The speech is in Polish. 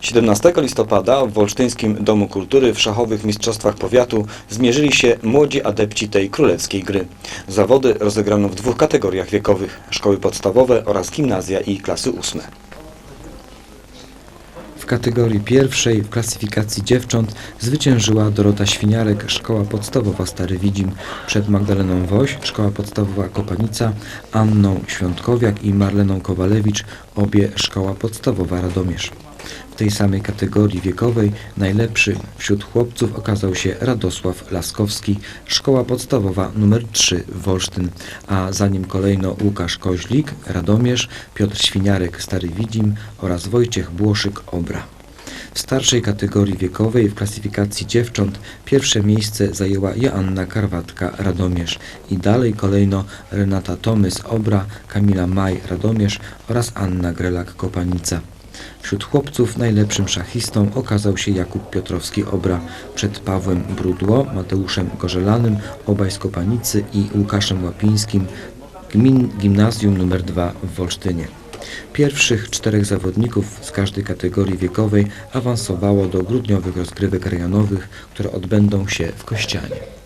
17 listopada w Wolsztyńskim Domu Kultury w szachowych mistrzostwach powiatu zmierzyli się młodzi adepci tej królewskiej gry. Zawody rozegrano w dwóch kategoriach wiekowych: szkoły podstawowe oraz gimnazja i klasy ósme. W kategorii pierwszej w klasyfikacji dziewcząt zwyciężyła Dorota Świniarek, Szkoła Podstawowa Stary Widzim, przed Magdaleną Woś, Szkoła Podstawowa Kopanica, Anną Świątkowiak i Marleną Kowalewicz, obie Szkoła Podstawowa Radomierz. W tej samej kategorii wiekowej najlepszy wśród chłopców okazał się Radosław Laskowski, Szkoła Podstawowa nr 3 Wolsztyn, a za nim kolejno Łukasz Koźlik, Radomierz, Piotr Świniarek, Stary Widzim oraz Wojciech Błoszyk, Obra. W starszej kategorii wiekowej w klasyfikacji dziewcząt pierwsze miejsce zajęła Joanna Karwatka Radomierz i dalej kolejno Renata Tomys Obra, Kamila Maj Radomierz oraz Anna Grelak Kopanica. Wśród chłopców najlepszym szachistą okazał się Jakub Piotrowski Obra przed Pawłem Brudło, Mateuszem Gorzelanym, obaj z Kopanicy i Łukaszem Łapińskim gmin Gimnazjum nr 2 w Wolsztynie. Pierwszych czterech zawodników z każdej kategorii wiekowej awansowało do grudniowych rozgrywek rejonowych, które odbędą się w Kościanie.